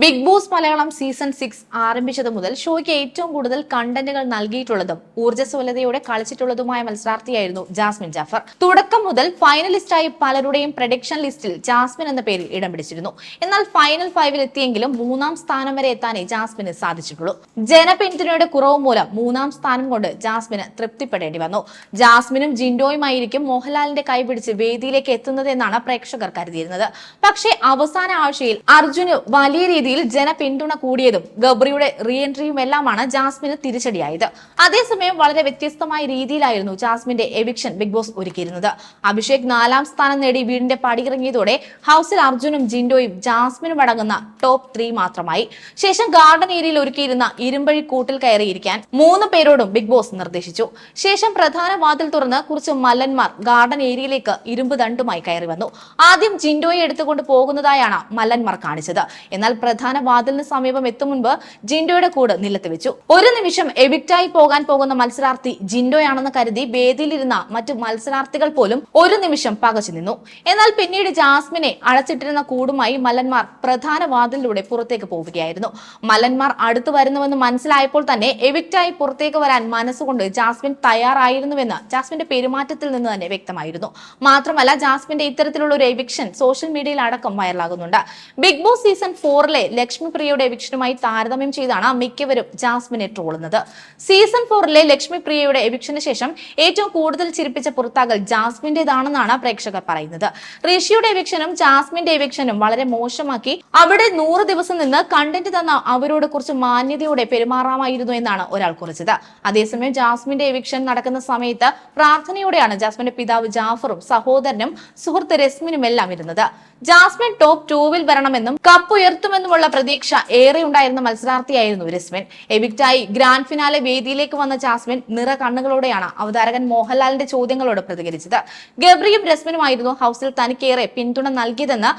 Big Boss Malayalam season six ആരംഭിച്ചത് മുതൽ ഷോയ്ക്ക് ഏറ്റവും കൂടുതൽ കണ്ടന്റുകൾ നൽകിയിട്ടുള്ളതും ഊർജസ്വലതയോടെ കളിച്ചിട്ടുള്ളതുമായ മത്സരാർത്ഥിയായിരുന്നു ജാസ്മിൻ ജാഫർ. തുടക്കം മുതൽ ഫൈനലിസ്റ്റായി പലരുടെയും പ്രഡിക്ഷൻ ലിസ്റ്റിൽ ജാസ്മിൻ എന്ന പേരിൽ ഇടം പിടിച്ചിരുന്നു. എന്നാൽ ഫൈനൽ ഫൈവിൽ എത്തിയെങ്കിലും മൂന്നാം സ്ഥാനം വരെ എത്താനേ ജാസ്മിന് സാധിച്ചിട്ടുള്ളൂ. ജനപിന്തുണയുടെ കുറവ് മൂലം മൂന്നാം സ്ഥാനം കൊണ്ട് ജാസ്മിന് തൃപ്തിപ്പെടേണ്ടി വന്നു. ജാസ്മിനും ജിൻഡോയുമായിരിക്കും മോഹൻലാലിന്റെ കൈപിടിച്ച് വേദിയിലേക്ക് എത്തുന്നത് എന്നാണ് പ്രേക്ഷകർ കരുതിയിരുന്നത്. പക്ഷേ അവസാന ആഴ്ചയിൽ അർജുന് വലിയ രീതിയിൽ ജനപിന്തുണ കൂടിയതും ഗബ്രിയുടെ റീ എൻട്രിയും എല്ലാമാണ് ജാസ്മിന് തിരിച്ചടിയായത്. അതേസമയം വളരെ വ്യത്യസ്തമായ രീതിയിലായിരുന്നു ജാസ്മിന്റെ എവിക്ഷൻ ബിഗ് ബോസ് ഒരുക്കിയിരുന്നത്. അഭിഷേക് നാലാം സ്ഥാനം നേടി വീടിന്റെ പടിയിറങ്ങിയതോടെ ഹൗസിൽ അർജുനും ജിൻഡോയും ജാസ്മിനും അടങ്ങുന്ന ടോപ്പ് ത്രീ മാത്രമായി. ശേഷം ഗാർഡൻ ഏരിയയിൽ ഒരുക്കിയിരുന്ന ഇരുമ്പഴി കൂട്ടിൽ കയറിയിരിക്കാൻ മൂന്ന് പേരോടും ബിഗ് ബോസ് നിർദ്ദേശിച്ചു. ശേഷം പ്രധാന വാതിൽ തുറന്ന് കുറച്ച് മല്ലന്മാർ ഗാർഡൻ ഏരിയയിലേക്ക് ഇരുമ്പ് ദണ്ടുമായി കയറി വന്നു. ആദ്യം ജിൻഡോയെ എടുത്തുകൊണ്ട് പോകുന്നതായാണ് മല്ലന്മാർ കാണിച്ചത്. എന്നാൽ പ്രധാന വാതിലിന് സമീപം എത്തും മുൻപ് ജിൻഡോയുടെ കൂട് നിലത്ത് വെച്ചു. ഒരു നിമിഷം എവിക്റ്റായി പോകാൻ പോകുന്ന മത്സരാർത്ഥി ജിൻഡോയാണെന്ന് കരുതി വേദിയിലിരുന്ന മറ്റു മത്സരാർത്ഥികൾ പോലും ഒരു നിമിഷം പകച്ചു നിന്നു. എന്നാൽ പിന്നീട് ജാസ്മിനെ അടച്ചിട്ടിരുന്ന കൂടുമായി മല്ലന്മാർ പ്രധാന വാതിലിലൂടെ പുറത്തേക്ക് പോവുകയായിരുന്നു. മല്ലന്മാർ അടുത്തു വരുന്നുവെന്ന് മനസ്സിലായപ്പോൾ തന്നെ എവിക്റ്റായി പുറത്തേക്ക് വരാൻ മനസ്സുകൊണ്ട് ജാസ്മിൻ തയ്യാറായിരുന്നുവെന്ന് ജാസ്മിന്റെ പെരുമാറ്റത്തിൽ നിന്ന് തന്നെ വ്യക്തമായിരുന്നു. മാത്രമല്ല ജാസ്മിന്റെ ഇത്തരത്തിലുള്ള ഒരു എവിക്ഷൻ സോഷ്യൽ മീഡിയയിൽ അടക്കം വൈറലാകുന്നുണ്ട്. ബിഗ് ബോസ് സീസൺ ഫോറിലെ ലക്ഷ്മി പ്രിയയുടെ എവിക്ഷനുമായി താരതമ്യം ചെയ്താണ് മിക്കവരും ജാസ്മിനെ ട്രോളുന്നത് സീസൺ ഫോറിലെ ലക്ഷ്മി പ്രിയയുടെ എവിക്ഷന് ശേഷം ഏറ്റവും കൂടുതൽ ചിരിപ്പിച്ച പുറത്താകൽ ജാസ്മിന്റേതാണെന്നാണ് പ്രേക്ഷകർ പറയുന്നത്. ഋഷിയുടെ എവിക്ഷനും ജാസ്മിന്റെ എവിക്ഷനും വളരെ മോശമാക്കി അവിടെ നൂറ് ദിവസം നിന്ന് കണ്ടന്റ് തന്ന അവരോട് കുറച്ച് മാന്യതയോടെ പെരുമാറാമായിരുന്നു എന്നാണ് ഒരാൾ കുറിച്ചത്. അതേസമയം ജാസ്മിന്റെ എവിക്ഷൻ നടക്കുന്ന സമയത്ത് പ്രാർത്ഥനയോടെയാണ് ജാസ്മിന്റെ പിതാവ് ജാഫറും സഹോദരനും സുഹൃത്ത് രസ്മിനും എല്ലാം ഇരുന്നത്. ജാസ്മിൻ ടോപ്പ് ടൂവിൽ വരണമെന്നും കപ്പ് ഉയർത്തുമെന്നുമുള്ള പ്രതീക്ഷ ഏറെ ഉണ്ടായിരുന്ന മത്സരാർത്ഥിയായിരുന്നു രസ്മിൻ. എബിക്റ്റായി ഗ്രാൻഡ് ഫിനാലെ വേദിയിലേക്ക് വന്ന ജാസ്മിൻ നിറ കണ്ണുകളോടെയാണ് അവതാരകൻ മോഹൻലാലിന്റെ ചോദ്യങ്ങളോട് പ്രതികരിച്ചത്. ഗബ്രിയും രസ്മിനുമായിരുന്നു ഹൗസിൽ തനിക്കേറെ പിന്തുണ നൽകിയതെന്ന്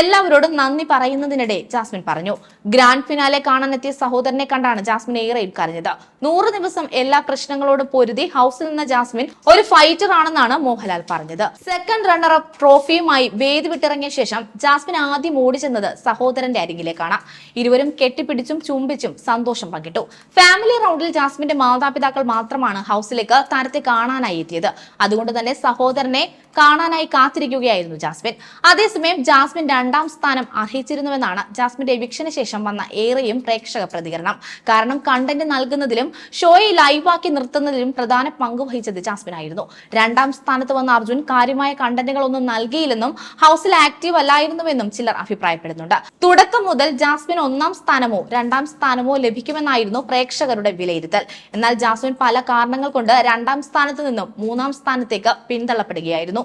എല്ലാവരോടും നന്ദി പറയുന്നതിനിടെ ജാസ്മിൻ പറഞ്ഞു. ഗ്രാൻഡ് ഫിനാലെ കാണാനെത്തിയ സഹോദരനെ കണ്ടാണ് ജാസ്മിൻ ഏറെയും കരഞ്ഞത്. നൂറ് ദിവസം എല്ലാ പ്രശ്നങ്ങളോടും പൊരുതി ഹൗസിൽ നിന്ന ജാസ്മിൻ ഒരു ഫൈറ്റർ ആണെന്നാണ് മോഹൻലാൽ പറഞ്ഞത്. സെക്കൻഡ് റണ്ണർ അപ്പ് ട്രോഫിയുമായി വേദി വിട്ടിറങ്ങിയ ശേഷം ജാസ്മിൻ ആദ്യം ഓടിച്ചെന്നത് സഹോദരന്റെ അരികിലേക്കാണ് ഇരുവരും കെട്ടിപ്പിടിച്ചും ചുംബിച്ചും സന്തോഷം പങ്കിട്ടു. ഫാമിലി റൗണ്ടിൽ ജാസ്മിന്റെ മാതാപിതാക്കൾ മാത്രമാണ് ഹൗസിലേക്ക് താരത്തെ കാണാനായി എത്തിയത്. അതുകൊണ്ട് തന്നെ സഹോദരനെ കാണാനായി കാത്തിരിക്കുകയായിരുന്നു ജാസ്മിൻ. അതേസമയം ജാസ്മിൻ രണ്ടാം സ്ഥാനം അർഹിച്ചിരുന്നുവെന്നാണ് ജാസ്മിന്റെ എവിക്ഷന് ശേഷം വന്ന ഏറെയും പ്രേക്ഷക പ്രതികരണം. കാരണം കണ്ടന്റ് നൽകുന്നതിലും ഷോയെ ലൈവാക്കി നിർത്തുന്നതിലും പ്രധാന പങ്ക് വഹിച്ചത് ജാസ്മിൻ ആയിരുന്നു രണ്ടാം സ്ഥാനത്ത് വന്ന അർജുൻ കാര്യമായ കണ്ടന്റുകളൊന്നും നൽകിയില്ലെന്നും ഹൗസിൽ ആക്റ്റീവ് അല്ലായിരുന്നുവെന്നും ചിലർ അഭിപ്രായപ്പെടുന്നുണ്ട്. തുടക്കം മുതൽ ജാസ്മിൻ ഒന്നാം സ്ഥാനമോ രണ്ടാം സ്ഥാനമോ ലഭിക്കുമെന്നായിരുന്നു പ്രേക്ഷകരുടെ വിലയിരുത്തൽ. എന്നാൽ ജാസ്മിൻ പല കാരണങ്ങൾ കൊണ്ട് രണ്ടാം സ്ഥാനത്ത് നിന്നും മൂന്നാം സ്ഥാനത്തേക്ക് പിന്തള്ളപ്പെടുകയായിരുന്നു.